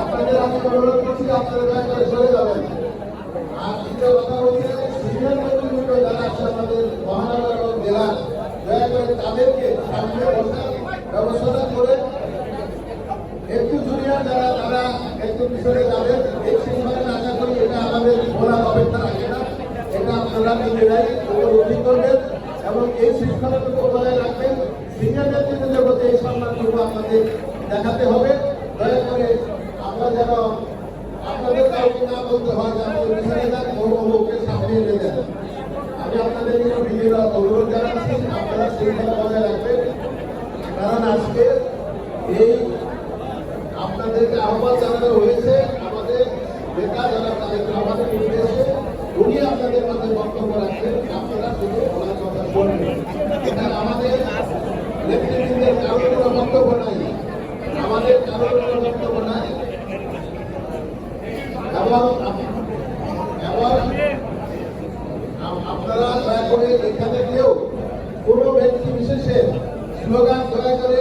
আপনাদের আমি অনুরোধ করছি আপনারা দয়া করে চলে যাবেন আর দ্বিতীয় কথা হচ্ছে সিনিয়র নেতৃবৃন্দ যারা আছে আমাদের মহানগর জেলা দয়া করে তাদেরকে সামনে বসার ব্যবস্থাটা করে একটু জুনিয়র যারা তারা একটু পিছনে যাবেন এই সিদ্ধান্ত আশা করি এটা আমাদের ঘোরার অপেক্ষা রাখে না এটা আপনারা নিজেরাই উপলব্ধি করবেন এবং এই শৃঙ্খলাটুকু বজায় রাখবেন। সিনিয়র নেতৃবৃন্দের প্রতি এই সম্মানটুকু আপনাদের দেখাতে হবে। দয়া করে আপনারা শৃঙ্খলা বজায় কারণ আজকে এই আপনাদেরকে আহ্বান জানানো হয়েছে আমাদের নেতা যারা তাদের আমাদের নির্দেশে, উনি আপনাদের মাঝে বক্তব্য রাখবেন আপনারা শুধু ওনার কথা শুনবেন এটা আমাদের নেতৃবৃন্দের কারোর কোনো বক্তব্য নাই আমাদের কারোর কোনো বক্তব্য নাই এবং এবং আপ- আপনারা দয়া করে এখানে কেউ কোনো ব্যক্তি বিশেষের স্লোগান দয়া করে